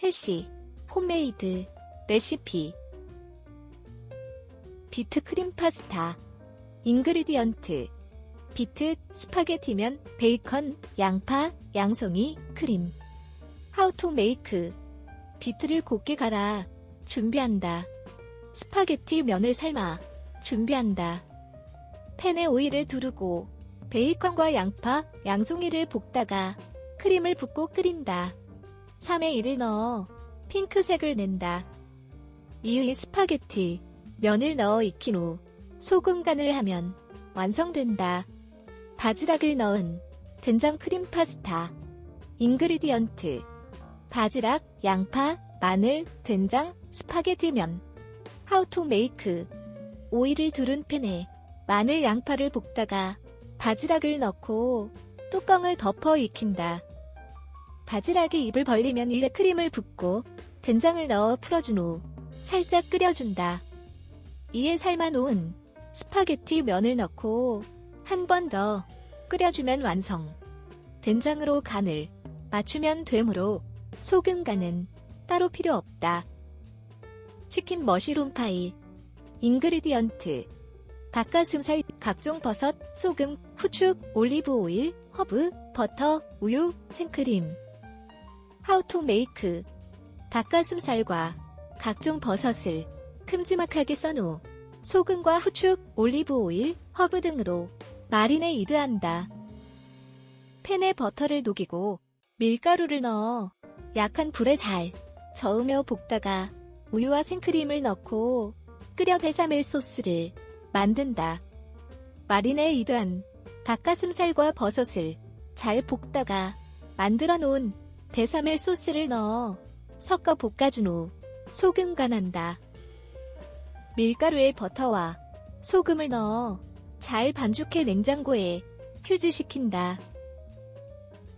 해시, 홈메이드, 레시피 비트 크림 파스타 인그리디언트 비트 스파게티면 베이컨, 양파, 양송이, 크림 How to make 비트를 곱게 갈아 준비한다. 스파게티 면을 삶아 준비한다. 팬에 오일을 두르고 베이컨과 양파, 양송이를 볶다가 크림을 붓고 끓인다. 3에 1을 넣어 핑크색을 낸다. 이의 스파게티, 면을 넣어 익힌 후 소금 간을 하면 완성된다. 바지락을 넣은 된장 크림 파스타. 인그리디언트. 바지락, 양파, 마늘, 된장, 스파게티 면. How to make. 오일을 두른 팬에 마늘, 양파를 볶다가 바지락을 넣고 뚜껑을 덮어 익힌다. 바지락이 입을 벌리면 이에 크림을 붓고 된장을 넣어 풀어준 후 살짝 끓여준다. 이에 삶아놓은 스파게티 면을 넣고 한 번 더 끓여주면 완성. 된장으로 간을 맞추면 되므로 소금 간은 따로 필요 없다. 치킨 머시룸 파이 인그리디언트 닭가슴살, 각종 버섯, 소금, 후추, 올리브 오일, 허브, 버터, 우유, 생크림 How to make 닭가슴살과 각종 버섯을 큼지막하게 썬 후 소금과 후추, 올리브 오일, 허브 등으로 마리네이드한다. 팬에 버터를 녹이고 밀가루를 넣어 약한 불에 잘 저으며 볶다가 우유와 생크림을 넣고 끓여 베사멜 소스를 만든다. 마리네이드한 닭가슴살과 버섯을 잘 볶다가 만들어 놓은 베사멜 소스를 넣어 섞어 볶아준 후 소금 간한다. 밀가루에 버터와 소금을 넣어 잘 반죽해 냉장고에 휴지시킨다.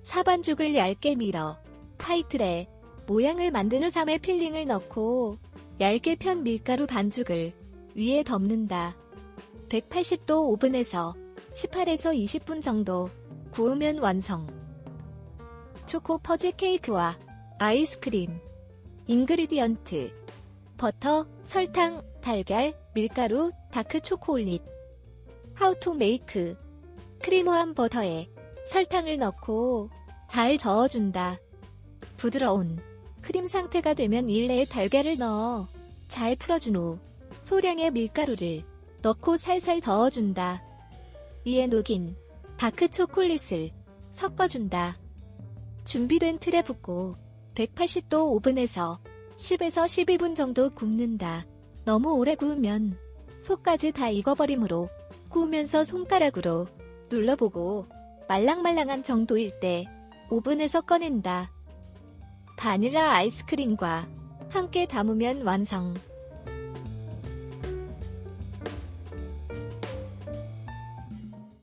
사반죽을 얇게 밀어 파이틀에 모양을 만든 후 3의 필링을 넣고 얇게 편 밀가루 반죽을 위에 덮는다. 180도 오븐에서 18에서 20분 정도 구우면 완성. 초코 퍼지 케이크와 아이스크림. 인그리디언트. 버터, 설탕, 달걀, 밀가루, 다크 초콜릿. To make. 크리모한 버터에 설탕을 넣고 잘 저어준다. 부드러운 크림 상태가 되면 일레에 달걀을 넣어 잘 풀어준 후 소량의 밀가루를 넣고 살살 저어준다. 이에 녹인 다크 초콜릿을 섞어준다. 준비된 틀에 붓고 180도 오븐에서 10에서 12분 정도 굽는다. 너무 오래 구우면 속까지 다 익어버리므로 구우면서 손가락으로 눌러보고 말랑말랑한 정도일 때 오븐에서 꺼낸다. 바닐라 아이스크림과 함께 담으면 완성.